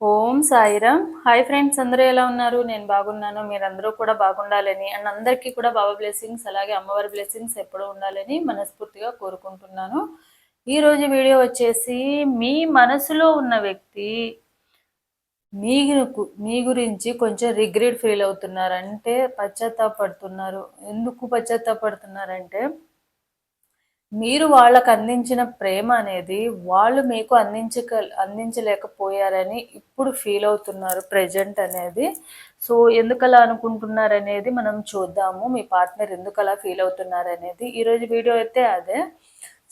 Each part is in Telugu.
ఓం సాయిరామ్. హాయ్ ఫ్రెండ్స్ అందరూ ఎలా ఉన్నారు? నేను బాగున్నాను. మీరందరూ కూడా బాగుండాలని అండ్ అందరికీ కూడా బాబా బ్లెస్సింగ్స్ అలాగే అమ్మవారి బ్లెస్సింగ్స్ ఎప్పుడూ ఉండాలని మనస్ఫూర్తిగా కోరుకుంటున్నాను. ఈరోజు వీడియో వచ్చేసి మీ మనసులో ఉన్న వ్యక్తి మీ మీ గురించి కొంచెం రిగ్రెట్ ఫీల్ అవుతున్నారు. అంటే పశ్చాత్తాపడుతున్నారు. ఎందుకు పశ్చాత్తాపడుతున్నారంటే మీరు వాళ్ళకు అందించిన ప్రేమ అనేది వాళ్ళు మీకు అందించక అందించలేకపోయారని ఇప్పుడు ఫీల్ అవుతున్నారు ప్రజెంట్ అనేది. సో ఎందుకలా అనుకుంటున్నారు అనేది మనం చూద్దాము. మీ పార్ట్నర్ ఎందుకలా ఫీల్ అవుతున్నారు అనేది ఈరోజు వీడియో అయితే అదే.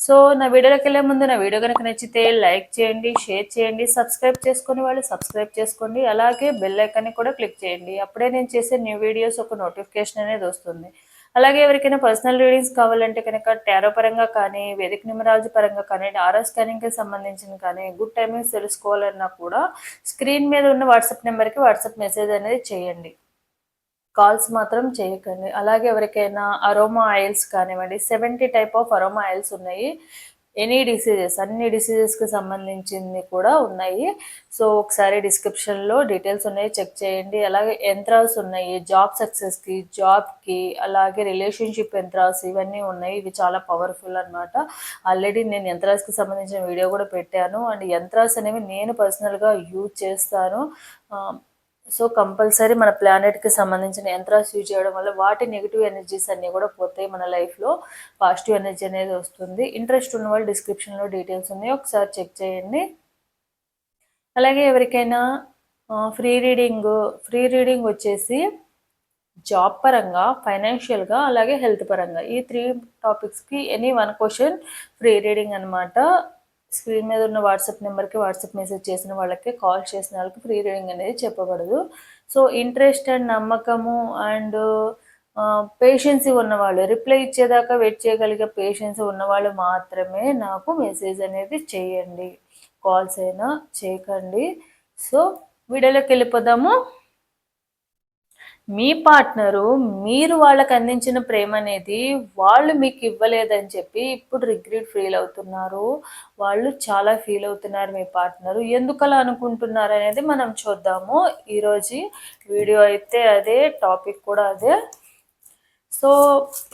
సో నా వీడియోలోకి వెళ్ళే ముందు నా వీడియో కనుక నచ్చితే లైక్ చేయండి షేర్ చేయండి సబ్స్క్రైబ్ చేసుకుని వాళ్ళు సబ్స్క్రైబ్ చేసుకోండి. అలాగే బెల్ ఐకాన్ని కూడా క్లిక్ చేయండి. అప్పుడే నేను చేసే న్యూ వీడియోస్ ఒక నోటిఫికేషన్ అనేది వస్తుంది. అలాగే ఎవరికైనా పర్సనల్ రీడింగ్స్ కావాలంటే కనుక టారో పరంగా కానీ వేదిక న్యూమరాలజీ పరంగా కానీ ఆరో స్కానింగ్కి సంబంధించిన కానీ గుడ్ టైమింగ్స్ తెలుసుకోవాలన్నా కూడా స్క్రీన్ మీద ఉన్న వాట్సాప్ నెంబర్కి వాట్సాప్ మెసేజ్ అనేది చేయండి. కాల్స్ మాత్రం చేయకండి. అలాగే ఎవరికైనా అరోమా ఆయిల్స్ కానివ్వండి seventy type of aroma oils ఉన్నాయి. ఎనీ డిసీజెస్ అన్ని డిసీజెస్కి సంబంధించింది కూడా ఉన్నాయి. సో ఒకసారి డిస్క్రిప్షన్లో డీటెయిల్స్ ఉన్నాయి చెక్ చేయండి. అలాగే యంత్రాల్స్ ఉన్నాయి జాబ్ సక్సెస్కి జాబ్కి అలాగే రిలేషన్షిప్ యంత్రాస్ ఇవన్నీ ఉన్నాయి. ఇవి చాలా పవర్ఫుల్ అనమాట ఆల్రెడీ నేను యంత్రాల్స్కి సంబంధించిన వీడియో కూడా పెట్టాను. అండ్ యంత్రాస్ అనేవి నేను పర్సనల్గా యూజ్ చేస్తాను. సో కంపల్సరీ మన ప్లానెట్కి సంబంధించిన యంత్రాస్ యూజ్ చేయడం వల్ల వాటి నెగిటివ్ ఎనర్జీస్ అన్నీ కూడా పోతాయి మన లైఫ్లో పాజిటివ్ ఎనర్జీ అనేది వస్తుంది. ఇంట్రెస్ట్ ఉన్న వాళ్ళు డిస్క్రిప్షన్లో డీటెయిల్స్ ఉన్నాయి. ఒకసారి చెక్ చేయండి. అలాగే ఎవరికైనా ఫ్రీ రీడింగ్ ఫ్రీ రీడింగ్ వచ్చేసి జాబ్ పరంగా ఫైనాన్షియల్గా అలాగే హెల్త్ పరంగా ఈ three టాపిక్స్కి any one question free reading అనమాట స్క్రీన్ మీద ఉన్న వాట్సాప్ నెంబర్కి వాట్సాప్ మెసేజ్ చేసిన వాళ్ళకి కాల్ చేసిన వాళ్ళకి ఫ్రీ రీడింగ్ అనేది చెప్పబడదు. సో ఇంట్రెస్ట్ అండ్ నమ్మకము అండ్ పేషెన్సీ ఉన్నవాళ్ళు రిప్లై ఇచ్చేదాకా వెయిట్ చేయగలిగే పేషెన్సీ ఉన్నవాళ్ళు మాత్రమే నాకు మెసేజ్ అనేది చేయండి. కాల్స్ అయినా చేయకండి. సో వీడియోలోకి వెళ్ళిపోదాము. మీ పార్ట్నరు మీరు వాళ్ళకి అందించిన ప్రేమ అనేది వాళ్ళు మీకు ఇవ్వలేదని చెప్పి ఇప్పుడు రిగ్రెట్ ఫీల్ అవుతున్నారు. వాళ్ళు చాలా ఫీల్ అవుతున్నారు మీ పార్ట్నరు. ఎందుకలా అనుకుంటున్నారు అనేది మనం చూద్దాము. ఈరోజు వీడియో అయితే అదే టాపిక్ కూడా అదే. సో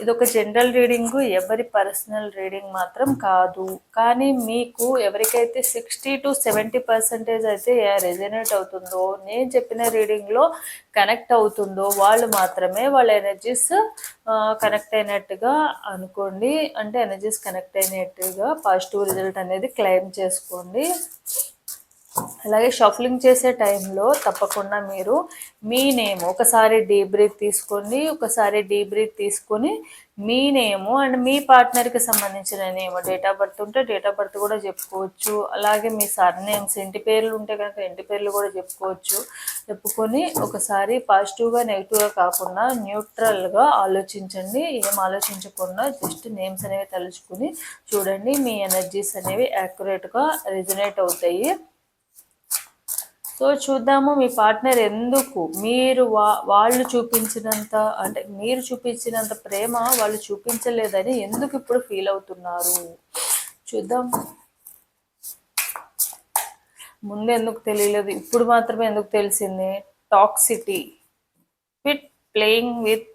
ఇది ఒక జనరల్ రీడింగ్ ఎవరి పర్సనల్ రీడింగ్ మాత్రం కాదు. కానీ మీకు ఎవరికైతే సిక్స్టీ టు సెవెంటీ పర్సెంటేజ్ అయితే రెజనేట్ అవుతుందో నేను చెప్పిన రీడింగ్లో కనెక్ట్ అవుతుందో వాళ్ళు మాత్రమే వాళ్ళ ఎనర్జీస్ కనెక్ట్ అయినట్టుగా అనుకోండి. అంటే ఎనర్జీస్ కనెక్ట్ అయినట్టుగా పాజిటివ్ రిజల్ట్ అనేది క్లెయిమ్ చేసుకోండి. అలాగే షఫలింగ్ చేసే టైంలో తప్పకుండా మీరు మీ నేమ్ ఒకసారి డీ బ్రీత్ తీసుకోండి ఒకసారి డీ బ్రీత్ తీసుకొని మీ నేము అండ్ మీ పార్ట్నర్కి సంబంధించిన నేమ్ డేట్ ఆఫ్ బర్త్ ఉంటే డేట్ ఆఫ్ బర్త్ కూడా చెప్పుకోవచ్చు. అలాగే మీ సర్ నేమ్స్ ఇంటి పేర్లు ఉంటే కనుక ఇంటి పేర్లు కూడా చెప్పుకోవచ్చు. చెప్పుకొని ఒకసారి పాజిటివ్గా నెగిటివ్గా కాకుండా న్యూట్రల్గా ఆలోచించండి. ఏం ఆలోచించకుండా జస్ట్ నేమ్స్ అనేవి తలుచుకుని చూడండి. మీ ఎనర్జీస్ అనేవి యాక్యురేట్గా రిజనేట్ అవుతాయి. సో చూద్దాము మీ పార్ట్నర్ ఎందుకు? మీరు వా వాళ్ళు చూపించినంత అంటే మీరు చూపించినంత ప్రేమ వాళ్ళు చూపించలేదని ఎందుకు ఇప్పుడు ఫీల్ అవుతున్నారు? చూద్దాం. ముందు ఎందుకు తెలియలేదు? ఇప్పుడు మాత్రమే ఎందుకు తెలిసింది? Toxicity with playing with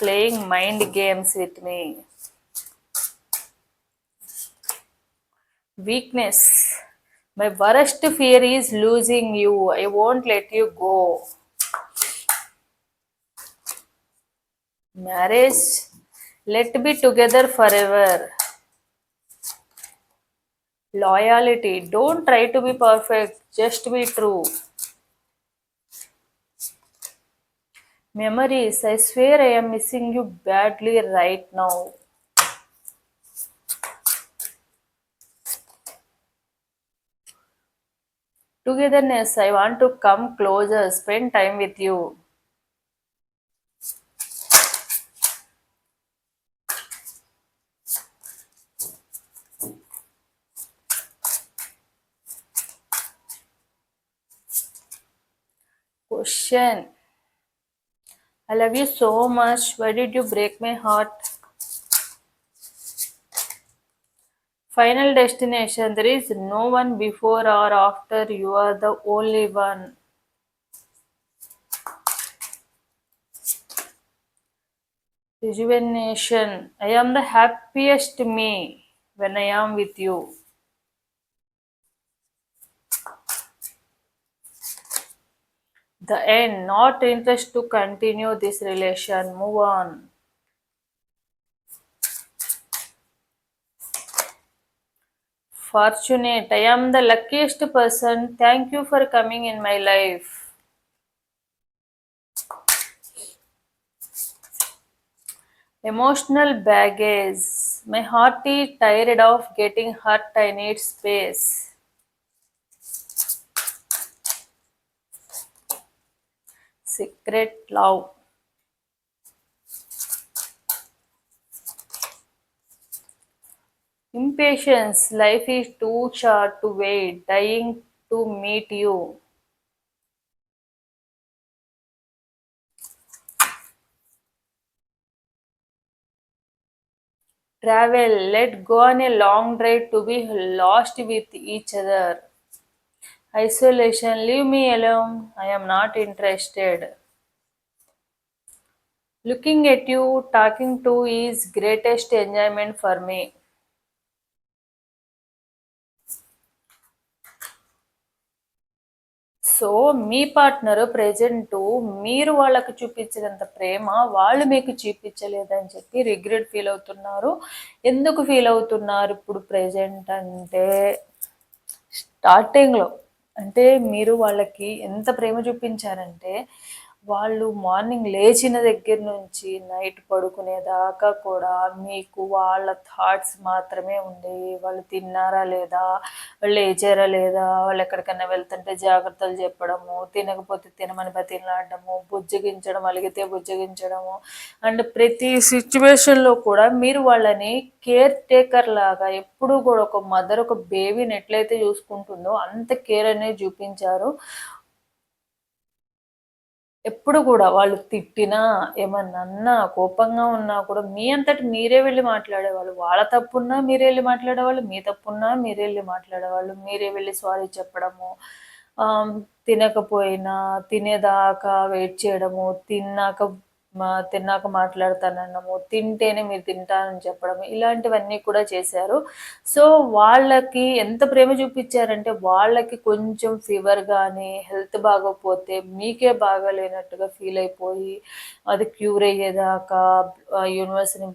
playing mind games with me weakness My worst fear is losing you. I won't let you go. Marriage, let be together forever. Loyalty, don't try to be perfect, just be true. Memories, I swear I am missing you badly right now. Togetherness, I want to come closer, spend time with you. Question I love you so much. Why did you break my heart? Final destination there is no one before or after, you are the only one. Rejuvenation I am the happiest me when I am with you. The end, not interest to continue this relation, move on. Fortunate, I am the luckiest person. Thank you for coming in my life. Emotional baggage. My heart is tired of getting hurt. I need space. Secret love. Impatience. Life is too short to wait. Dying to meet you. Travel. Let go on a long drive to be lost with each other. Isolation. Leave me alone. I am not interested. Looking at you, talking to is greatest enjoyment for me. So me partner present మీరు వాళ్ళకు చూపించినంత ప్రేమ వాళ్ళు మీకు చూపించలేదని చెప్పి రిగ్రెట్ ఫీల్ అవుతున్నారు. ఎందుకు ఫీల్ అవుతున్నారు ఇప్పుడు ప్రెజెంట్ అంటే స్టార్టింగ్లో అంటే మీరు వాళ్ళకి ఎంత ప్రేమ చూపించారంటే వాళ్ళు మార్నింగ్ లేచిన దగ్గర నుంచి నైట్ పడుకునేదాకా కూడా మీకు వాళ్ళ థాట్స్ మాత్రమే ఉండేవి వాళ్ళు తిన్నారా లేదా? వాళ్ళు లేచారా లేదా? వాళ్ళు ఎక్కడికైనా వెళ్తుంటే జాగ్రత్తలు చెప్పడము తినకపోతే తినమని బతిలాడము బుజ్జగించడం అలిగితే బుజ్జగించడము. అండ్ ప్రతి సిచ్యువేషన్లో కూడా మీరు వాళ్ళని కేర్ టేకర్ లాగా ఎప్పుడూ కూడా ఒక మదర్ ఒక బేబీని ఎట్లయితే చూసుకుంటుందో అంత కేర్ అనేది చూపించారు. ఎప్పుడు కూడా వాళ్ళు తిట్టినా ఏమన్నా అన్నా కోపంగా ఉన్నా కూడా మీ అంతటి మీరే వెళ్ళి మాట్లాడేవాళ్ళు. వాళ్ళ తప్పున్నా మీరే వెళ్ళి మాట్లాడేవాళ్ళు మీ తప్పున్నా మీరే వెళ్ళి మాట్లాడేవాళ్ళు. మీరే వెళ్ళి సారీ చెప్పడము తినకపోయినా తినేదాకా వెయిట్ చేయడము తిన్నాక మా తిన్నాక మాట్లాడతానన్నము తింటేనే మీరు తింటానని చెప్పడం ఇలాంటివన్నీ కూడా చేశారు. సో వాళ్ళకి ఎంత ప్రేమ చూపించారంటే వాళ్ళకి కొంచెం ఫీవర్ కానీ హెల్త్ బాగోపోతే మీకే బాగాలేనట్టుగా ఫీల్ అయిపోయి అది క్యూర్ అయ్యేదాకా యూనివర్స్ని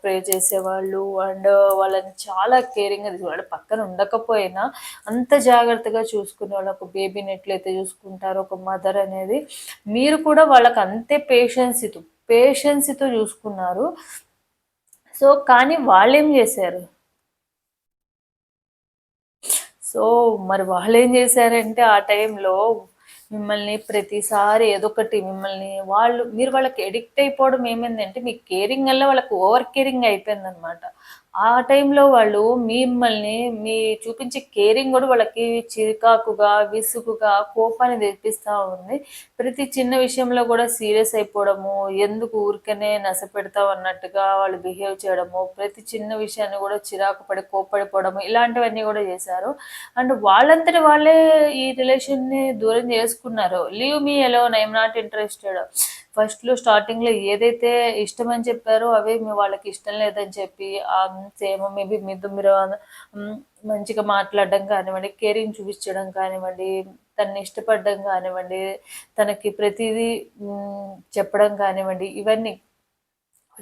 ప్రే చేసేవాళ్ళు అండ్ వాళ్ళని చాలా కేరింగ్గా వాళ్ళు పక్కన ఉండకపోయినా అంత జాగ్రత్తగా చూసుకునే వాళ్ళు ఒక బేబీని ఎట్లయితే చూసుకుంటారో ఒక మదర్ అనేది మీరు కూడా వాళ్ళకి అంతే పేషెన్స్ పేషెన్స్తో చూసుకున్నారు. సో కానీ వాళ్ళు ఏం చేశారు? సో మరి వాళ్ళు ఏం చేశారంటే ఆ టైంలో మిమ్మల్ని ప్రతిసారి ఏదొకటి మిమ్మల్ని వాళ్ళు మీరు వాళ్ళకి ఎడిక్ట్ అయిపోవడం ఏమైందంటే మీ కేరింగ్ వల్ల వాళ్ళకి ఓవర్ కేరింగ్ అయిపోయిందనమాట ఆ టైంలో వాళ్ళు మిమ్మల్ని మీ చూపించే కేరింగ్ కూడా వాళ్ళకి చికాకుగా విసుగుగా కోపాన్ని తెప్పిస్తూ ఉంది. ప్రతి చిన్న విషయంలో కూడా సీరియస్ అయిపోవడము ఎందుకు ఊరికనే నశ పెడతావు అన్నట్టుగా వాళ్ళు బిహేవ్ చేయడము ప్రతి చిన్న విషయాన్ని కూడా చిరాకు పడి కోప్పడిపోవడము ఇలాంటివన్నీ కూడా చేశారు. అండ్ వాళ్ళంతటి వాళ్ళే ఈ రిలేషన్ని దూరం చేసుకున్నారు. Leave me alone I'm not interested. ఫస్ట్లో స్టార్టింగ్లో ఏదైతే ఇష్టం అని చెప్పారో అవే మీ వాళ్ళకి ఇష్టం లేదని చెప్పి సేమ్ మేబీ మీతో మీరు మంచిగా మాట్లాడడం కానివ్వండి కేరింగ్ చూపించడం కానివ్వండి తనని ఇష్టపడడం కానివ్వండి తనకి ప్రతిదీ చెప్పడం కానివ్వండి ఇవన్నీ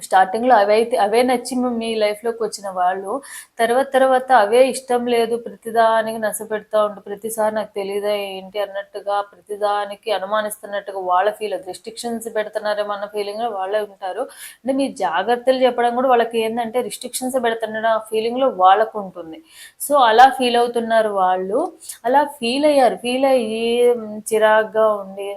స్టార్టింగ్లో అవే అయితే అవే నచ్చి మీ లైఫ్లోకి వచ్చిన వాళ్ళు తర్వాత తర్వాత అవే ఇష్టం లేదు ప్రతిదానికి నశ పెడతా ప్రతిసారి నాకు తెలియదా ఏంటి అన్నట్టుగా ప్రతిదానికి అనుమానిస్తున్నట్టుగా వాళ్ళ ఫీల్ రిస్ట్రిక్షన్స్ పెడుతున్నారేమో అన్న ఫీలింగ్ వాళ్ళే ఉంటారు. అంటే మీ జాగ్రత్తలు చెప్పడం కూడా వాళ్ళకి ఏంటంటే రిస్ట్రిక్షన్స్ పెడుతున్న ఫీలింగ్లో వాళ్ళకు ఉంటుంది. సో అలా ఫీల్ అవుతున్నారు వాళ్ళు. అలా ఫీల్ అయ్యారు. ఫీల్ అయ్యి చిరాగ్గా ఉండి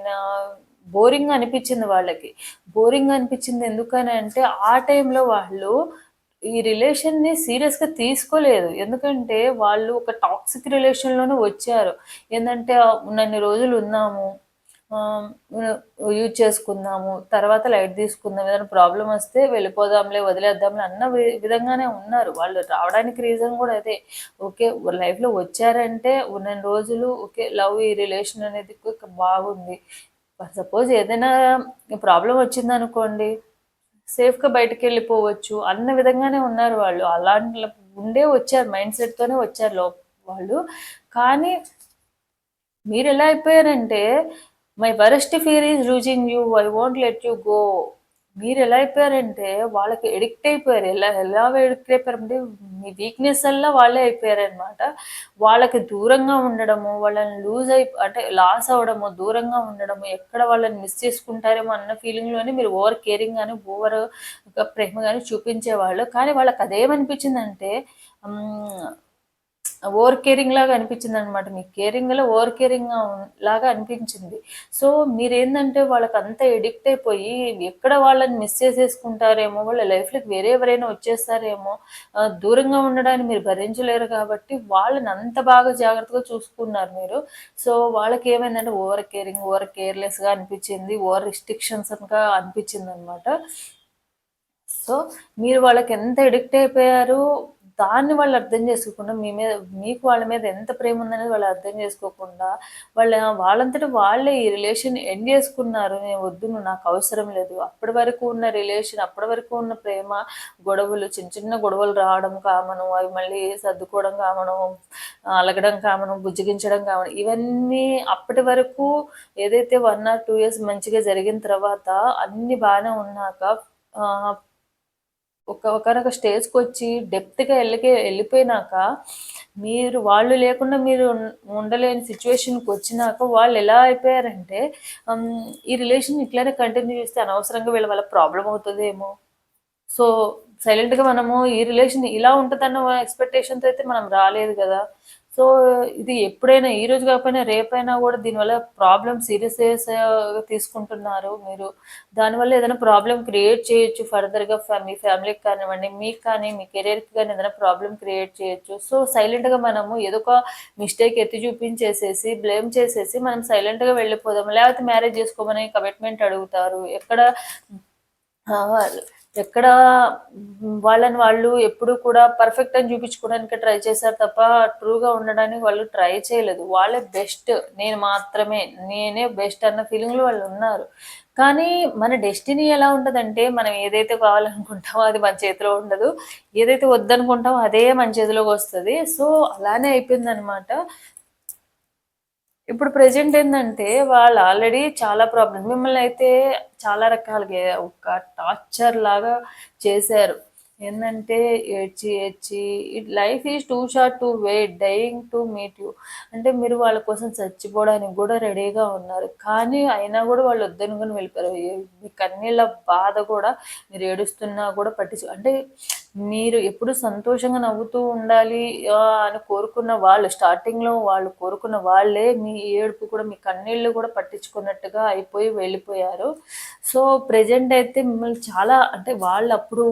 బోరింగ్ అనిపించింది వాళ్ళకి. బోరింగ్ అనిపించింది ఎందుకని అంటే ఆ టైంలో వాళ్ళు ఈ రిలేషన్ని సీరియస్గా తీసుకోలేదు. ఎందుకంటే వాళ్ళు ఒక టాక్సిక్ రిలేషన్లోనే వచ్చారు. ఏంటంటే ఉన్నన్ని రోజులు ఉన్నాము యూజ్ చేసుకుందాము తర్వాత లైట్ తీసుకుందాం ఏదైనా ప్రాబ్లం వస్తే వెళ్ళిపోదాంలే వదిలేద్దాంలే అన్న విధంగానే ఉన్నారు. వాళ్ళు రావడానికి రీజన్ కూడా అదే. ఓకే లైఫ్లో వచ్చారంటే ఉన్న రోజులు ఓకే లవ్ ఈ రిలేషన్ అనేది బాగుంది. సపోజ్ ఏదైనా ప్రాబ్లం వచ్చిందనుకోండి సేఫ్గా బయటకు వెళ్ళిపోవచ్చు. అన్న విధంగానే ఉన్నారు వాళ్ళు. అలాంటి ఉండే వచ్చారు మైండ్ సెట్తోనే వచ్చారు లో వాళ్ళు. కానీ మీరు ఎలా అయిపోయారంటే my worst fear is losing you I want let you go మీరు ఎలా అయిపోయారంటే వాళ్ళకి ఎడిక్ట్ అయిపోయారు. ఎలా ఎలా ఎడిక్ట్ అయిపోయారంటే మీ వీక్నెస్ వల్ల వాళ్ళే అయిపోయారనమాట వాళ్ళకి దూరంగా ఉండడము వాళ్ళని లూజ్ అయి అంటే లాస్ అవ్వడము దూరంగా ఉండడము ఎక్కడ వాళ్ళని మిస్ చేసుకుంటారేమో అన్న ఫీలింగ్లోనే మీరు ఓవర్ కేరింగ్ కానీ ఓవర్ ప్రేమ కానీ చూపించేవాళ్ళు. కానీ వాళ్ళకి అదేమనిపించిందంటే ఓవర్ కేరింగ్ లాగా అనిపించింది అనమాట మీ కేరింగ్లో ఓవర్ కేరింగ్ లాగా అనిపించింది. సో మీరేంటంటే వాళ్ళకి అంత ఎడిక్ట్ అయిపోయి ఎక్కడ వాళ్ళని మిస్ చేసేసుకుంటారేమో వాళ్ళ లైఫ్లోకి వేరే ఎవరైనా వచ్చేస్తారేమో దూరంగా ఉండడాన్ని మీరు భరించలేరు కాబట్టి వాళ్ళని అంత బాగా జాగ్రత్తగా చూసుకున్నారు మీరు. సో వాళ్ళకి ఏమైందంటే ఓవర్ కేరింగ్ ఓవర్ కేర్లెస్గా అనిపించింది ఓవర్ రిస్ట్రిక్షన్స్గా అనిపించింది అనమాట సో మీరు వాళ్ళకి ఎంత ఎడిక్ట్ అయిపోయారు దాన్ని వాళ్ళు అర్థం చేసుకోకుండా మీ మీద మీకు వాళ్ళ మీద ఎంత ప్రేమ ఉందనేది వాళ్ళు అర్థం చేసుకోకుండా వాళ్ళ వాళ్ళంతటా వాళ్ళే ఈ రిలేషన్ ఎండ్ చేసుకున్నారు. నేను వద్దు నాకు అవసరం లేదు. అప్పటి వరకు ఉన్న రిలేషన్ అప్పటి వరకు ఉన్న ప్రేమ గొడవలు చిన్న చిన్న గొడవలు రావడం కామను అవి మళ్ళీ సర్దుకోవడం కామను అలగడం కామను బుజ్జగించడం కామను ఇవన్నీ అప్పటి వరకు ఏదైతే వన్ ఆర్ టూ ఇయర్స్ మంచిగా జరిగిన తర్వాత అన్ని బాగానే ఉన్నాక ఒక ఒకనొక స్టేజ్కి వచ్చి డెప్త్గా వెళ్ళకి వెళ్ళిపోయినాక మీరు వాళ్ళు లేకుండా మీరు ఉండలేని సిచ్యువేషన్కి వచ్చినాక వాళ్ళు ఎలా అయిపోయారంటే ఈ రిలేషన్ ఇట్లానే కంటిన్యూ చేస్తే అనవసరంగా వీళ్ళ వల్ల ప్రాబ్లం అవుతుందేమో. సో సైలెంట్గా మనము ఈ రిలేషన్ ఇలా ఉంటుందన్న ఎక్స్పెక్టేషన్తో అయితే మనం రాలేదు కదా. సో ఇది ఎప్పుడైనా ఈ రోజు కాకపోయినా రేపైనా కూడా దీనివల్ల ప్రాబ్లం సీరియస్ తీసుకుంటున్నారు మీరు. దానివల్ల ఏదైనా ప్రాబ్లం క్రియేట్ చేయొచ్చు ఫర్దర్గా మీ ఫ్యామిలీకి కానివ్వండి మీకు కానీ మీ కెరీర్కి కానీ ఏదైనా ప్రాబ్లం క్రియేట్ చేయొచ్చు. సో సైలెంట్గా మనము ఏదో ఒక మిస్టేక్ ఎత్తి చూపించేసేసి బ్లేమ్ చేసేసి మనం సైలెంట్గా వెళ్ళిపోదాం లేకపోతే మ్యారేజ్ చేసుకోమని కమిట్మెంట్ అడుగుతారు. ఎక్కడ ఎక్కడ వాళ్ళని వాళ్ళు ఎప్పుడు కూడా పర్ఫెక్ట్ అని చూపించుకోవడానికి ట్రై చేశారు తప్ప ట్రూగా ఉండడానికి వాళ్ళు ట్రై చేయలేదు. వాళ్ళే బెస్ట్ నేను మాత్రమే. నేనే బెస్ట్ అన్న ఫీలింగ్లో వాళ్ళు ఉన్నారు. కానీ మన డెస్టినీ ఎలా ఉంటుందంటే మనం ఏదైతే కావాలనుకుంటామో అది మన చేతిలో ఉండదు. ఏదైతే వద్దనుకుంటామో అదే మన చేతిలోకి వస్తుంది. సో అలానే అయిపోయిందనమాట ఇప్పుడు ప్రెజెంట్ ఏంటంటే వాళ్ళు ఆల్రెడీ చాలా ప్రాబ్లమ్స్. మిమ్మల్ని అయితే చాలా రకాలుగా ఒక టార్చర్ లాగా చేశారు. ఏంటంటే ఏడ్చి ఏడ్చి it life is too short to wait dying to meet you. అంటే మీరు వాళ్ళ కోసం చచ్చిపోవడానికి కూడా రెడీగా ఉన్నారు. కానీ అయినా కూడా వాళ్ళు వద్దనుకుని వెళ్ళిపోయారు. మీ కన్నీళ్ళ బాధ కూడా మీరు ఏడుస్తున్నా కూడా పట్టించు అంటే మీరు ఎప్పుడు సంతోషంగా నవ్వుతూ ఉండాలి అని కోరుకున్న వాళ్ళు స్టార్టింగ్లో వాళ్ళు కోరుకున్న వాళ్ళే మీ ఏడుపు కూడా మీ కన్నీళ్ళు కూడా పట్టించుకున్నట్టుగా అయిపోయి వెళ్ళిపోయారు. సో ప్రజెంట్ అయితే మిమ్మల్ని చాలా అంటే వాళ్ళు అప్పుడు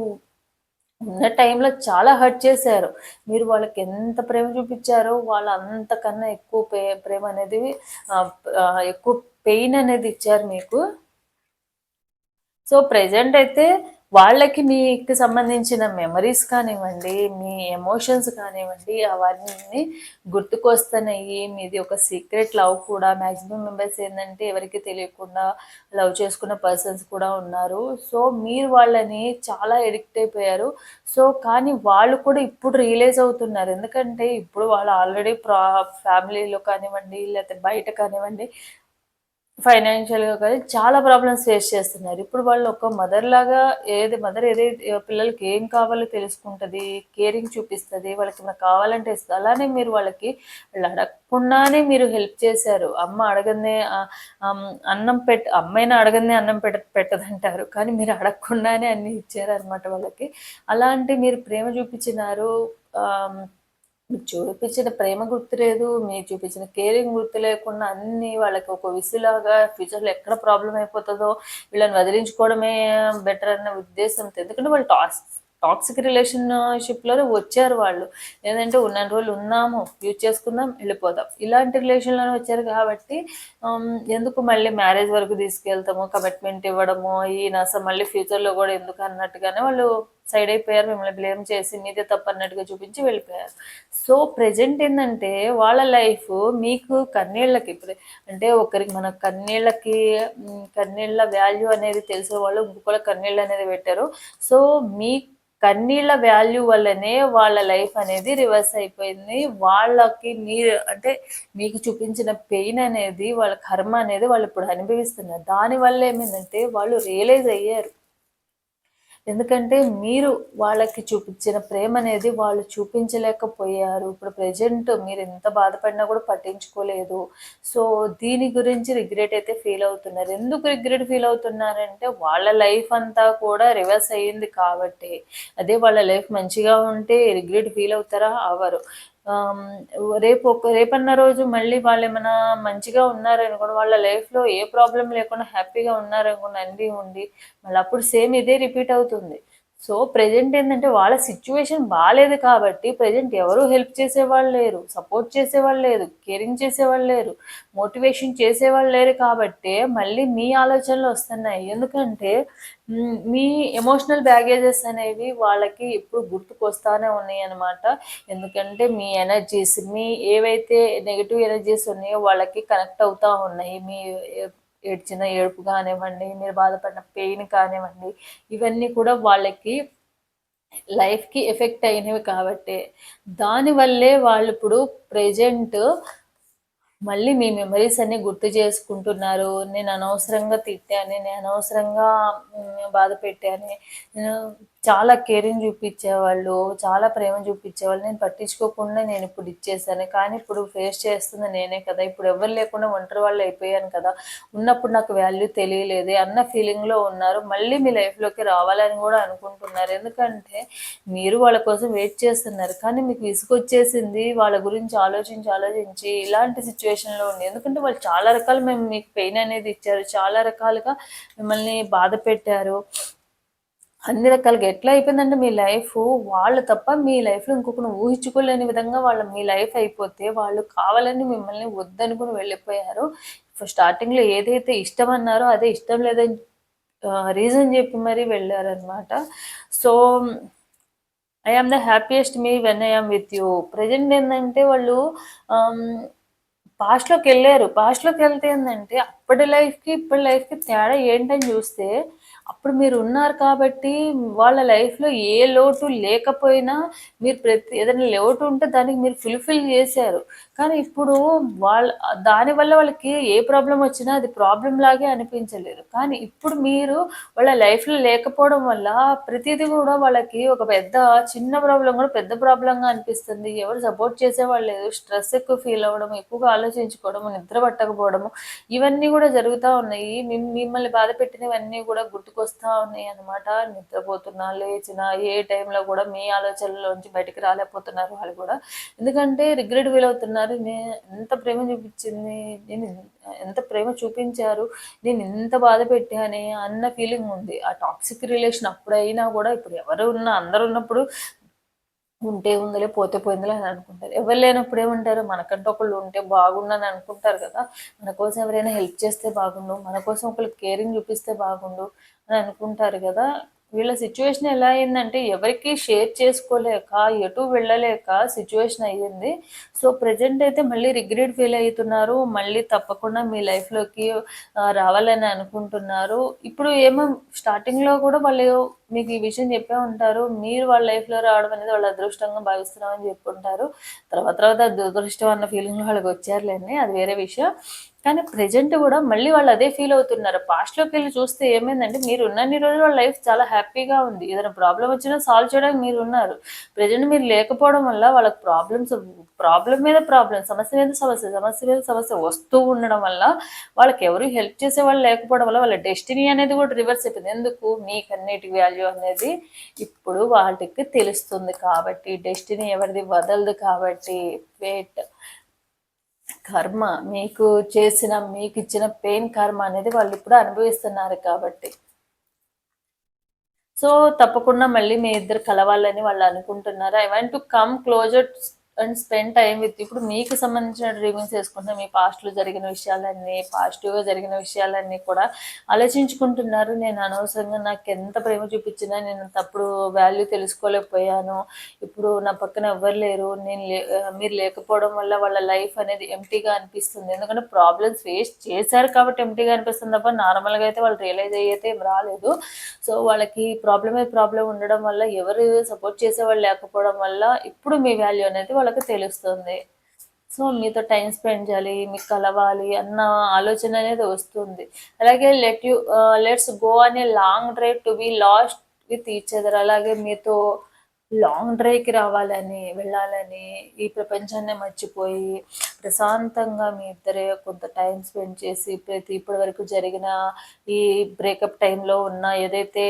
ఉన్న టైంలో చాలా హర్ట్ చేశారు. మీరు వాళ్ళకి ఎంత ప్రేమ చూపించారో వాళ్ళు అంతకన్నా ఎక్కువ ప్రేమ అనేది ఎక్కువ పెయిన్ అనేది ఇచ్చారు మీకు. సో ప్రెజెంట్ అయితే వాళ్ళకి మీకు సంబంధించిన మెమరీస్ కానివ్వండి మీ ఎమోషన్స్ కానివ్వండి అవన్నీ గుర్తుకొస్తున్నాయి. మీది ఒక సీక్రెట్ లవ్ కూడా. మ్యాక్సిమం మెంబర్స్ ఏంటంటే ఎవరికి తెలియకుండా లవ్ చేసుకున్న పర్సన్స్ కూడా ఉన్నారు. సో మీరు వాళ్ళని చాలా ఎడిక్ట్ అయిపోయారు. సో కానీ వాళ్ళు కూడా ఇప్పుడు రియలైజ్ అవుతున్నారు. ఎందుకంటే ఇప్పుడు వాళ్ళు ఆల్రెడీ ప్రా ఫ్యామిలీలో కానివ్వండి లేకపోతే బయట కానివ్వండి ఫైనాన్షియల్గా కానీ చాలా ప్రాబ్లమ్స్ ఫేస్ చేస్తున్నారు. ఇప్పుడు వాళ్ళు ఒక మదర్ లాగా ఏది మదర్ ఏదైతే పిల్లలకి ఏం కావాలో తెలుసుకుంటుంది కేరింగ్ చూపిస్తుంది వాళ్ళకి ఏమైనా కావాలంటే ఇస్తుంది. అలానే మీరు వాళ్ళకి వాళ్ళు అడగకుండానే మీరు హెల్ప్ చేశారు. అమ్మ అడగనే అన్నం పెట్ అమ్మైనా అడగందే అన్నం పెట్ట పెట్టదంటారు. కానీ మీరు అడగకుండానే అన్ని ఇచ్చారు అనమాట వాళ్ళకి. అలాంటి మీరు ప్రేమ చూపించినారు మీకు చూపించిన ప్రేమ గుర్తులేదు మీరు చూపించిన కేరింగ్ గుర్తు లేకుండా అన్ని వాళ్ళకి ఒక విసులాగా ఫ్యూచర్లో ఎక్కడ ప్రాబ్లం అయిపోతుందో వీళ్ళని వదిలించుకోవడమే బెటర్ అన్న ఉద్దేశంతో ఎందుకంటే వాళ్ళు టాస్ టాక్సిక్ రిలేషన్షిప్లోనే వచ్చారు వాళ్ళు. ఏంటంటే ఉన్న రోజులు ఉన్నాము యూజ్ చేసుకుందాం వెళ్ళిపోదాం. ఇలాంటి రిలేషన్లోనే వచ్చారు కాబట్టి ఎందుకు మళ్ళీ మ్యారేజ్ వరకు తీసుకెళ్తాము కమిట్మెంట్ ఇవ్వడము ఈ నస మళ్ళీ ఫ్యూచర్లో కూడా ఎందుకు అన్నట్టుగానే వాళ్ళు సైడ్ అయిపోయారు మిమ్మల్ని బ్లేమ్ చేసి మీదే తప్ప అన్నట్టుగా చూపించి వెళ్ళిపోయారు. సో ప్రజెంట్ ఏంటంటే వాళ్ళ లైఫ్ మీకు కన్నీళ్ళకి ఇప్పుడు అంటే ఒకరికి మన కన్నీళ్ళకి కన్నీళ్ళ వాల్యూ అనేది తెలిసే వాళ్ళు ఇంకొకళ్ళ కన్నీళ్ళు అనేది పెట్టారు. సో మీ కన్నీళ్ళ వాల్యూ వల్లనే వాళ్ళ లైఫ్ అనేది రివర్స్ అయిపోయింది. వాళ్ళకి మీరు అంటే మీకు చూపించిన పెయిన్ అనేది వాళ్ళ కర్మ అనేది వాళ్ళు ఇప్పుడు అనుభవిస్తున్నారు. దానివల్ల ఏమైందంటే వాళ్ళు రియలైజ్ అయ్యారు. ఎందుకంటే మీరు వాళ్ళకి చూపించిన ప్రేమ అనేది వాళ్ళు చూపించలేకపోయారు. ఇప్పుడు ప్రజెంట్ మీరు ఎంత బాధపడినా కూడా పట్టించుకోలేదు. సో దీని గురించి రిగ్రెట్ అయితే ఫీల్ అవుతున్నారు. ఎందుకు రిగ్రెట్ ఫీల్ అవుతున్నారంటే వాళ్ళ లైఫ్ అంతా కూడా రివర్స్ అయ్యింది కాబట్టి. అదే వాళ్ళ లైఫ్ మంచిగా ఉంటే రిగ్రెట్ ఫీల్ అవుతారా? అవరు. రేపు ఒక రేపన్న రోజు మళ్ళీ వాళ్ళు ఏమైనా మంచిగా ఉన్నారనుకోండి వాళ్ళ లైఫ్లో ఏ ప్రాబ్లం లేకుండా హ్యాపీగా ఉన్నారనుకోండి అన్నీ ఉండి మళ్ళీ అప్పుడు సేమ్ ఇదే రిపీట్ అవుతుంది. సో ప్రజెంట్ ఏంటంటే వాళ్ళ సిచ్యువేషన్ బాగాలేదు కాబట్టి ప్రజెంట్ ఎవరు హెల్ప్ చేసేవాళ్ళు లేరు సపోర్ట్ చేసేవాళ్ళు లేరు కేరింగ్ చేసేవాళ్ళు లేరు మోటివేషన్ చేసేవాళ్ళు లేరు కాబట్టి మళ్ళీ మీ ఆలోచనలు వస్తున్నాయి. ఎందుకంటే మీ ఎమోషనల్ బ్యాగేజెస్ అనేవి వాళ్ళకి ఎప్పుడు గుర్తుకొస్తానే ఉన్నాయి అన్నమాట. ఎందుకంటే మీ ఎనర్జీస్ మీ ఏవైతే నెగిటివ్ ఎనర్జీస్ ఉన్నాయో వాళ్ళకి కనెక్ట్ అవుతూ ఉన్నాయి. మీ ఏడ్చిన ఏడుపు కానివ్వండి మీరు బాధపడిన పెయిన్ కానివ్వండి ఇవన్నీ కూడా వాళ్ళకి లైఫ్కి ఎఫెక్ట్ అయినవి కాబట్టి. దానివల్లే వాళ్ళు ఇప్పుడు ప్రజెంట్ మళ్ళీ మీ మెమరీస్ అన్ని గుర్తు చేసుకుంటున్నారు. నేను అనవసరంగా తిట్టాను నేను అనవసరంగా బాధ పెట్టాను నేను చాలా కేరింగ్ చూపించేవాళ్ళు చాలా ప్రేమ చూపించేవాళ్ళు. నేను పట్టించుకోకుండా నేను ఇప్పుడు ఇచ్చేసాను. కానీ ఇప్పుడు ఫేస్ చేస్తుంది నేనే కదా. ఇప్పుడు ఎవరు లేకుండా ఒంటరి వాళ్ళు అయిపోయాను కదా. ఉన్నప్పుడు నాకు వాల్యూ తెలియలేదే అన్న ఫీలింగ్లో ఉన్నారు. మళ్ళీ మీ లైఫ్లోకి రావాలని కూడా అనుకుంటున్నారు. ఎందుకంటే మీరు వాళ్ళ కోసం వెయిట్ చేస్తున్నారు. కానీ మీకు విసుగొచ్చేసింది వాళ్ళ గురించి ఆలోచించి ఆలోచించి ఇలాంటి సిచ్యువేషన్లో ఉంది. ఎందుకంటే వాళ్ళు చాలా రకాలు మేము మీకు పెయిన్ అనేది ఇచ్చారు. చాలా రకాలుగా మిమ్మల్ని బాధ పెట్టారు. అన్ని రకాలుగా ఎట్లా అయిపోయిందంటే మీ లైఫ్ వాళ్ళు తప్ప మీ లైఫ్లో ఇంకొకరు ఊహించుకోలేని విధంగా వాళ్ళ మీ లైఫ్ అయిపోతే వాళ్ళు కావాలని మిమ్మల్ని వద్దనుకుని వెళ్ళిపోయారు. స్టార్టింగ్లో ఏదైతే ఇష్టం అన్నారో అదే ఇష్టం లేదని రీజన్ చెప్పి మరీ వెళ్ళారనమాట so I am the happiest me when I am with you present ఏంటంటే వాళ్ళు పాస్ట్లోకి వెళ్ళారు. పాస్ట్లోకి వెళ్తే ఏంటంటే అప్పటి లైఫ్కి ఇప్పటి లైఫ్కి తేడా ఏంటని చూస్తే అప్పుడు మీరు ఉన్నారు కాబట్టి వాళ్ళ లైఫ్లో ఏ లోటు లేకపోయినా మీరు ప్రతి ఏదైనా లోటు ఉంటే దానికి మీరు ఫుల్ఫిల్ చేశారు. కానీ ఇప్పుడు వాళ్ళ దానివల్ల వాళ్ళకి ఏ ప్రాబ్లం వచ్చినా అది ప్రాబ్లం లాగే అనిపించలేదు. కానీ ఇప్పుడు మీరు వాళ్ళ లైఫ్లో లేకపోవడం వల్ల ప్రతిదీ కూడా వాళ్ళకి ఒక పెద్ద చిన్న ప్రాబ్లం కూడా పెద్ద ప్రాబ్లంగా అనిపిస్తుంది. ఎవరు సపోర్ట్ చేసేవాళ్ళు లేదు. స్ట్రెస్ ఎక్కువ ఫీల్ అవ్వడం ఎక్కువగా ఆలోచించుకోవడం నిద్ర పట్టకపోవడము ఇవన్నీ కూడా జరుగుతూ ఉన్నాయి. మిమ్- మిమ్మల్ని బాధ పెట్టినవన్నీ కూడా వస్తూ ఉన్నాయి అన్నమాట. నిద్రపోతున్నా లేచినా ఏ టైంలో కూడా మీ ఆలోచనలోంచి బయటికి రాలేకపోతున్నారు వాళ్ళు కూడా. ఎందుకంటే రిగ్రెట్ ఫీల్ అవుతున్నారు నేను ఎంత ప్రేమ చూపించింది నేను ఎంత ప్రేమ చూపించారు నేను ఎంత బాధ పెట్టానే అన్న ఫీలింగ్ ఉంది. ఆ టాక్సిక్ రిలేషన్ అప్పుడైనా కూడా ఇప్పుడు ఎవరు ఉన్నా అందరు ఉన్నప్పుడు ఉంటే ఉందిలే పోతే పోయిందిలే అని అనుకుంటారు. ఎవరు లేనప్పుడు ఏమంటారు? మనకంటే ఒకళ్ళు ఉంటే బాగుండని అనుకుంటారు కదా. మన కోసం ఎవరైనా హెల్ప్ చేస్తే బాగుండు. మన కోసం ఒకళ్ళు కేరింగ్ చూపిస్తే బాగుండు. అని అనుకుంటారు కదా. వీళ్ళ సిచ్యువేషన్ ఎలా అయిందంటే ఎవరికి షేర్ చేసుకోలేక ఎటు వెళ్ళలేక సిచ్యువేషన్ అయ్యింది. సో ప్రజెంట్ అయితే మళ్ళీ రిగ్రెట్ ఫీల్ అవుతున్నారు. మళ్ళీ తప్పకుండా మీ లైఫ్లోకి రావాలని అనుకుంటున్నారు. ఇప్పుడు ఏమో స్టార్టింగ్లో కూడా వాళ్ళు మీకు ఈ విషయం చెప్పే ఉంటారు. మీరు వాళ్ళ లైఫ్లో రావడం అనేది వాళ్ళ అదృష్టంగా భావిస్తున్నామని చెప్పుంటారు తర్వాత తర్వాత దురదృష్టం అన్న ఫీలింగ్ వాళ్ళకి వచ్చారులేండి. అది వేరే విషయం. కానీ ప్రజెంట్ కూడా మళ్ళీ వాళ్ళు అదే ఫీల్ అవుతున్నారు. పాస్ట్లోకి వెళ్ళి చూస్తే ఏమైందంటే మీరు ఉన్నన్ని రోజులు వాళ్ళ లైఫ్ చాలా హ్యాపీగా ఉంది. ఏదైనా ప్రాబ్లం వచ్చినా సాల్వ్ చేయడానికి మీరు ఉన్నారు ప్రజెంట్ మీరు లేకపోవడం వల్ల వాళ్ళకి ప్రాబ్లమ్స్ ప్రాబ్లం మీద ప్రాబ్లం సమస్య మీద సమస్య సమస్య మీద సమస్య వస్తూ ఉండడం వల్ల వాళ్ళకి ఎవరు హెల్ప్ చేసే వాళ్ళు లేకపోవడం వల్ల వాళ్ళ డెస్టినీ అనేది కూడా రివర్స్ అయిపోయింది. ఎందుకు? మీకన్నిటి వాల్యూ అనేది ఇప్పుడు వాళ్ళకి తెలుస్తుంది కాబట్టి డెస్టినీ ఎవరిది వదలదు కాబట్టి. వెయిట్ కర్మ మీకు చేసిన మీకు ఇచ్చిన పెయిన్ కర్మ అనేది వాళ్ళు ఇప్పుడు అనుభవిస్తున్నారు కాబట్టి. సో తప్పకుండా మళ్ళీ మీ ఇద్దరు కలవాలని వాళ్ళు అనుకుంటున్నారు? I want to come closer and spend time with ఇప్పుడు మీకు సంబంధించిన డ్రీమింగ్స్ వేసుకుంటే మీ పాస్ట్లో జరిగిన విషయాలన్నీ పాజిటివ్గా జరిగిన విషయాలన్నీ కూడా ఆలోచించుకుంటున్నారు. నేను అనవసరంగా నాకు ఎంత ప్రేమ చూపించినా నేను తప్పుడు వాల్యూ తెలుసుకోలేకపోయాను. ఇప్పుడు నా పక్కన ఎవ్వరు లేరు. నేను లే మీరు లేకపోవడం వల్ల వాళ్ళ లైఫ్ అనేది ఎంటీగా అనిపిస్తుంది. ఎందుకంటే ప్రాబ్లమ్స్ ఫేస్ చేశారు కాబట్టి ఎంటీగా అనిపిస్తుంది తప్ప నార్మల్గా అయితే వాళ్ళు రియలైజ్ అయితే ఏం రాలేదు. సో వాళ్ళకి ప్రాబ్లమే ప్రాబ్లం ఉండడం వల్ల ఎవరు సపోర్ట్ చేసేవాళ్ళు లేకపోవడం వల్ల ఇప్పుడు మీ వాల్యూ అనేది వాళ్ళకి తెలుస్తుంది. సో మీతో టైం స్పెండ్ చేయాలి మీకు కలవాలి అన్న ఆలోచన అనేది వస్తుంది. అలాగే లెట్ యూ లెట్స్ గో అనే long drive to be lost with each other. అలాగే మీతో లాంగ్ డ్రైవ్కి రావాలని వెళ్ళాలని ఈ ప్రపంచాన్ని మర్చిపోయి ప్రశాంతంగా మీ ఇద్దరే కొంత టైం స్పెండ్ చేసి ప్రతి ఇప్పటి వరకు జరిగిన ఈ బ్రేకప్ టైంలో ఉన్న ఏదైతే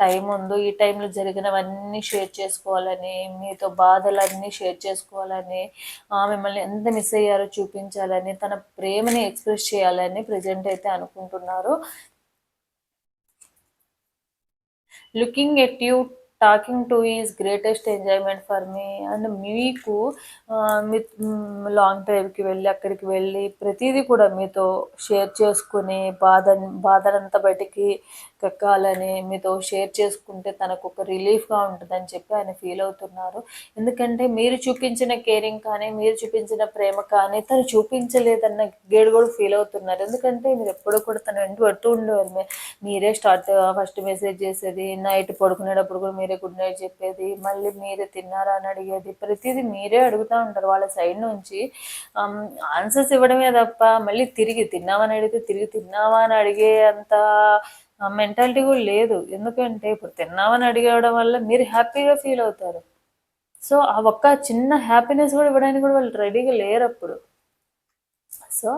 టైం ఉందో ఈ టైంలో జరిగినవన్నీ షేర్ చేసుకోవాలని మీతో బాధలన్నీ షేర్ చేసుకోవాలని మిమ్మల్ని ఎంత మిస్ అయ్యారో చూపించాలని తన ప్రేమని ఎక్స్ప్రెస్ చేయాలని ప్రజెంట్ అయితే అనుకుంటున్నారు. Looking at you talking to is greatest enjoyment for me and మీకు మీ లాంగ్ డ్రైవ్కి వెళ్ళి అక్కడికి వెళ్ళి ప్రతిదీ కూడా మీతో షేర్ చేసుకుని బాధ బాధనంతా బయటికి కక్కాలని మీతో షేర్ చేసుకుంటే తనకు ఒక రిలీఫ్గా ఉంటుందని చెప్పి ఆయన ఫీల్ అవుతున్నారు. ఎందుకంటే మీరు చూపించిన కేరింగ్ కానీ మీరు చూపించిన ప్రేమ కానీ తను చూపించలేదన్న గేడు కూడా ఫీల్ అవుతున్నారు. ఎందుకంటే మీరు ఎప్పుడూ కూడా తను వెంట పడుతూ ఉండేవారు. మీరే స్టార్ట్ ఫస్ట్ మెసేజ్ చేసేది నైట్ పడుకునేటప్పుడు కూడా మీరే గుడ్ నైట్ చెప్పేది మళ్ళీ మీరే తిన్నారా అని అడిగేది ప్రతిదీ మీరే అడుగుతూ ఉంటారు వాళ్ళ సైడ్ నుంచి. ఆన్సర్స్ ఇవ్వడమే తప్ప మళ్ళీ తిరిగి తిన్నామని అడిగితే తిరిగి తిన్నావా అని అడిగే అంత మెంటాలిటీ కూడా లేదు. ఎందుకంటే ఇప్పుడు తిన్నామని అడిగడం వల్ల మీరు హ్యాపీగా ఫీల్ అవుతారు. సో ఆ ఒక్క చిన్న హ్యాపీనెస్ కూడా ఇవ్వడానికి కూడా వాళ్ళు రెడీగా లేరు అప్పుడు. సో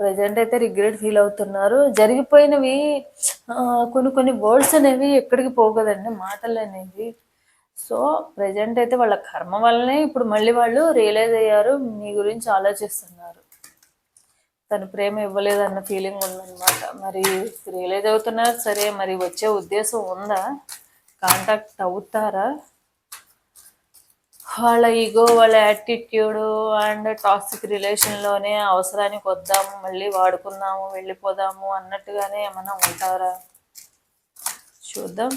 ప్రజెంట్ అయితే రిగ్రెట్ ఫీల్ అవుతున్నారు. జరిగిపోయినవి కొన్ని కొన్ని వర్డ్స్ అనేవి ఎక్కడికి పోగదండి మాటలు అనేవి. సో ప్రజెంట్ అయితే వాళ్ళ కర్మ వల్లనే ఇప్పుడు మళ్ళీ వాళ్ళు రియలైజ్ అయ్యారు మీ గురించి ఆలోచిస్తున్నారు. తను ప్రేమ ఇవ్వలేదన్న ఫీలింగ్ ఉందన్నమాట. మరి రియలైజ్ అవుతున్నారు సరే మరి వచ్చే ఉద్దేశం ఉందా? కాంటాక్ట్ అవుతారా? వాళ్ళ ఈగో వాళ్ళ యాటిట్యూడ్ అండ్ టాక్సిక్ రిలేషన్లోనే అవసరానికి వద్దాము మళ్ళీ వాడుకుందాము వెళ్ళిపోదాము అన్నట్టుగానే ఏమైనా ఉంటారా? చూద్దాం.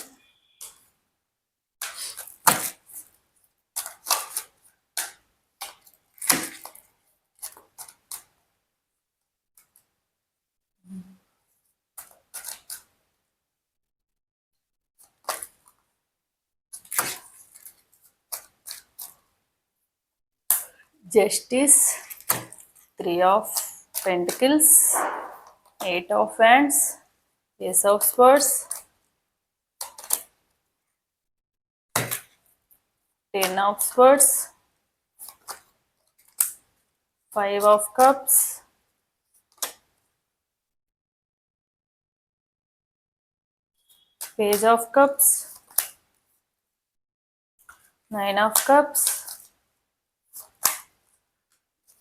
Justice, Three of Pentacles, Eight of Wands, Ace of Swords, Ten of Swords, Five of Cups, Page of Cups, Nine of Cups,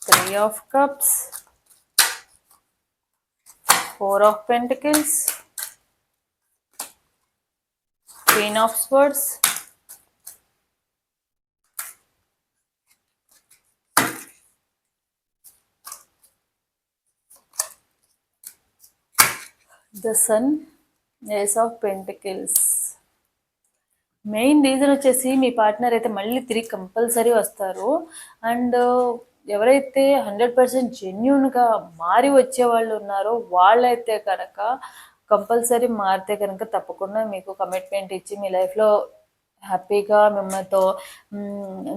Three of Cups, Four of Pentacles, Queen of Swords, the Sun, Ace of Pentacles. Main reason వచ్చేసి మీ పార్ట్నర్ అయితే మళ్ళీ తిరిగి కంపల్సరీ వస్తారు అండ్ ఎవరైతే హండ్రెడ్ పర్సెంట్ జెన్యున్గా మారి వచ్చే వాళ్ళు ఉన్నారో వాళ్ళైతే కనుక కంపల్సరీ మారితే కనుక తప్పకుండా మీకు కమిట్మెంట్ ఇచ్చి మీ లైఫ్లో హ్యాపీగా మిమ్మల్తో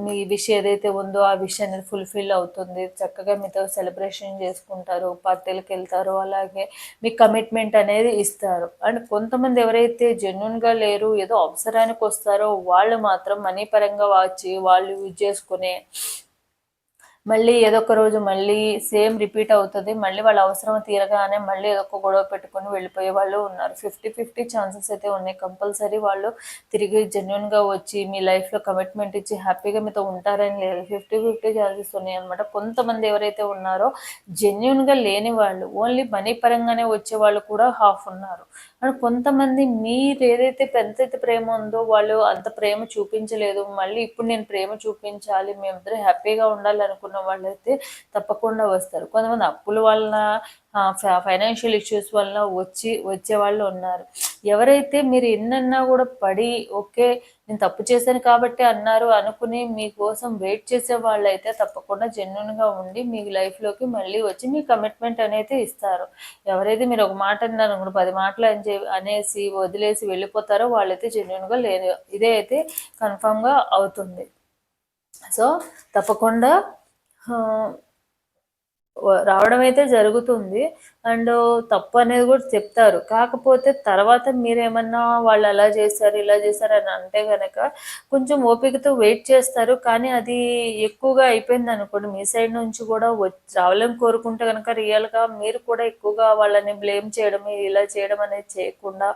మీ విష్ ఏదైతే ఉందో ఆ విష్ అనేది ఫుల్ఫిల్ అవుతుంది. చక్కగా మీతో సెలబ్రేషన్ చేసుకుంటారు పార్టీలకు వెళ్తారు అలాగే మీ కమిట్మెంట్ అనేది ఇస్తారు. అండ్ కొంతమంది ఎవరైతే జెన్యున్గా లేరు ఏదో అవసరానికి వస్తారో వాళ్ళు మాత్రం మనీ పరంగా వచ్చి వాళ్ళు యూజ్ చేసుకునే మళ్ళీ ఏదో ఒక రోజు మళ్ళీ సేమ్ రిపీట్ అవుతుంది. మళ్ళీ వాళ్ళ అవసరం తీరగానే మళ్ళీ ఏదో ఒక గొడవ పెట్టుకొని వెళ్ళిపోయే వాళ్ళు ఉన్నారు. ఫిఫ్టీ ఫిఫ్టీ ఛాన్సెస్ అయితే ఉన్నాయి. కంపల్సరీ వాళ్ళు తిరిగి జెన్యున్గా వచ్చి మీ లైఫ్లో కమిట్మెంట్ ఇచ్చి హ్యాపీగా మీతో ఉంటారని లేదు. ఫిఫ్టీ ఫిఫ్టీ ఛాన్సెస్ ఉన్నాయి అనమాట కొంతమంది ఎవరైతే ఉన్నారో జెన్యున్గా లేని వాళ్ళు ఓన్లీ మనీ పరంగానే వచ్చే వాళ్ళు కూడా హాఫ్ ఉన్నారు. అండ్ కొంతమంది మీరు ఏదైతే ఎంతైతే ప్రేమ ఉందో వాళ్ళు అంత ప్రేమ చూపించలేదు మళ్ళీ ఇప్పుడు నేను ప్రేమ చూపించాలి మేమిద్దరు హ్యాపీగా ఉండాలి అనుకున్న వాళ్ళైతే తప్పకుండా వస్తారు. కొంతమంది అప్పుల వలన ఫైనాన్షియల్ ఇష్యూస్ వలన వచ్చి వచ్చే వాళ్ళు ఉన్నారు. ఎవరైతే మీరు ఎన్నన్నా కూడా పడి ఓకే నేను తప్పు చేశాను కాబట్టి అన్నారు అనుకుని మీకోసం వెయిట్ చేసే వాళ్ళు అయితే తప్పకుండా జెన్యున్గా ఉండి మీ లైఫ్లోకి మళ్ళీ వచ్చి మీ కమిట్మెంట్ అనేది ఇస్తారు. ఎవరైతే మీరు ఒక మాట అన్నారు కూడా పది మాటలు అని అనేసి వదిలేసి వెళ్ళిపోతారో వాళ్ళైతే జెన్యున్గా లేదు ఇదే అయితే కన్ఫామ్గా అవుతుంది. సో తప్పకుండా రావడం అయితే జరుగుతుంది. అండ్ తప్పు అనేది కూడా చెప్తారు. కాకపోతే తర్వాత మీరేమన్నా వాళ్ళు అలా చేశారు ఇలా చేశారు అని అంటే కనుక కొంచెం ఓపికతో వెయిట్ చేస్తారు. కానీ అది ఎక్కువగా అయిపోయింది అనుకోండి మీ సైడ్ నుంచి కూడా రావాలని కోరుకుంటే కనుక రియల్గా మీరు కూడా ఎక్కువగా వాళ్ళని బ్లేమ్ చేయడం ఇలా చేయడం అనేది చేయకుండా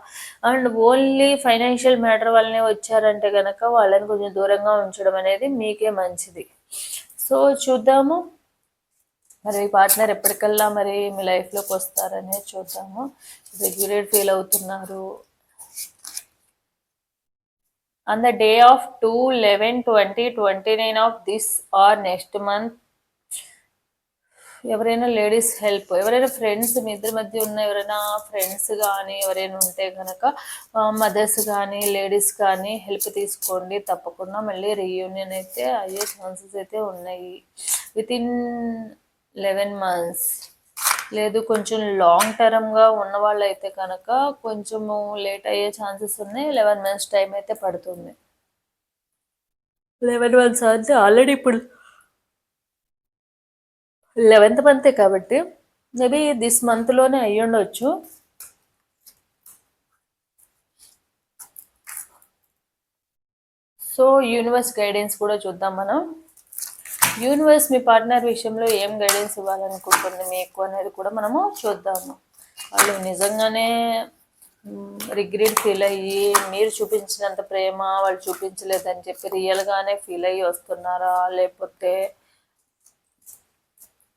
అండ్ ఓన్లీ ఫైనాన్షియల్ మ్యాటర్ వల్లనే వచ్చారంటే కనుక వాళ్ళని కొంచెం దూరంగా ఉంచడం అనేది మీకే మంచిది. సో చూద్దాము. మరి మీ పార్ట్నర్ ఎప్పటికల్లా మరి మీ లైఫ్లోకి వస్తారనే చూద్దాము. రెగ్యులేట్ ఫీల్ అవుతున్నారు. On the day of two eleven twenty twenty nine of this or next month ఎవరైనా లేడీస్ హెల్ప్ ఎవరైనా ఫ్రెండ్స్ మీ ఇద్దరి మధ్య ఉన్న ఎవరైనా ఫ్రెండ్స్ కానీ ఎవరైనా ఉంటే కనుక మదర్స్ కానీ లేడీస్ కానీ హెల్ప్ తీసుకోండి. తప్పకుండా మళ్ళీ రీయూనియన్ అయితే అయ్యే ఛాన్సెస్ అయితే ఉన్నాయి. With in eleven months. లేదు కొంచెం లాంగ్ టర్మ్గా ఉన్న వాళ్ళు అయితే కనుక కొంచెము లేట్ అయ్యే ఛాన్సెస్ ఉన్నాయి. లెవెన్ మంత్స్ టైం అయితే పడుతుంది. లెవెన్ మంత్స్ అంటే ఆల్రెడీ ఇప్పుడు లెవెన్త్ మంతే కాబట్టి మేబీ దిస్ మంత్లోనే అయ్యి ఉండొచ్చు. సో యూనివర్స్ గైడెన్స్ కూడా చూద్దాం మనం. యూనివర్స్ మీ పార్ట్నర్ విషయంలో ఏం గైడెన్స్ ఇవ్వాలనుకుంటుంది మీకు అనేది కూడా మనము చూద్దాము. వాళ్ళు నిజంగానే రిగ్రెట్ ఫీల్ అయ్యి మీరు చూపించినంత ప్రేమ వాళ్ళు చూపించలేదని చెప్పి రియల్గానే ఫీల్ అయ్యి వస్తున్నారా? లేకపోతే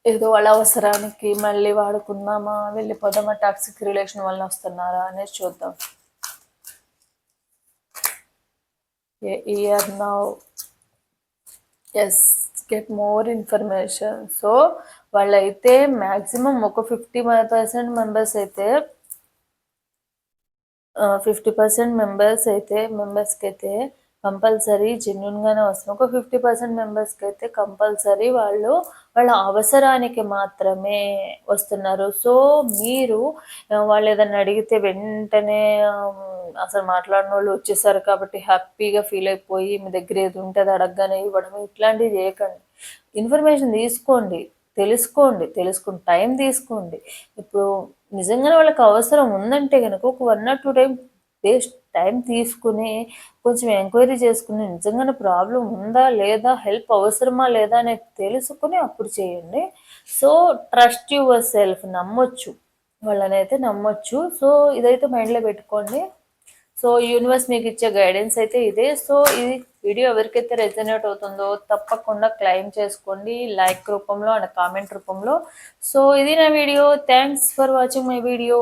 ఏదో వాళ్ళ అవసరానికి మళ్ళీ వాడుకుందామా? వెళ్ళిపోదామా? టాక్సిక్ రిలేషన్ వల్ల వస్తున్నారా అనేది చూద్దాం. Year now S get more information so వాళ్ళైతే మ్యాక్సిమం ఒక ఫిఫ్టీ పర్సెంట్ మెంబర్స్ అయితే ఫిఫ్టీ పర్సెంట్ మెంబర్స్ అయితే మెంబర్స్కి అయితే కంపల్సరీ జెన్యున్గానే వస్తుంది. ఒక ఫిఫ్టీ పర్సెంట్ మెంబర్స్కి అయితే కంపల్సరీ వాళ్ళు వాళ్ళ అవసరానికి మాత్రమే వస్తున్నారు. సో మీరు వాళ్ళు ఏదైనా అడిగితే వెంటనే అసలు మాట్లాడిన వాళ్ళు వచ్చేసారు కాబట్టి హ్యాపీగా ఫీల్ అయిపోయి మీ దగ్గర ఏది ఉంటే అది అడగగానే ఇవ్వడం ఇట్లాంటివి చేయకండి. ఇన్ఫర్మేషన్ తీసుకోండి తెలుసుకోండి తెలుసుకుని టైం తీసుకోండి. ఇప్పుడు నిజంగానే వాళ్ళకి అవసరం ఉందంటే కనుక ఒక one or two time waste time తీసుకుని కొంచెం ఎంక్వైరీ చేసుకుని నిజంగానే ప్రాబ్లం ఉందా లేదా హెల్ప్ అవసరమా లేదా అనేది తెలుసుకుని అప్పుడు చేయండి. సో ట్రస్ట్ యువర్ సెల్ఫ్ నమ్మొచ్చు వాళ్ళని అయితే నమ్మొచ్చు. సో ఇదైతే మైండ్లో పెట్టుకోండి. సో యూనివర్స్ మీకు ఇచ్చే గైడెన్స్ అయితే ఇదే. సో ఇది వీడియో ఎవరికైతే రెజనేట్ అవుతుందో తప్పకుండా క్లైమ్ చేసుకోండి లైక్ రూపంలో అండ్ కామెంట్ రూపంలో. సో ఇది నా video thanks for watching my video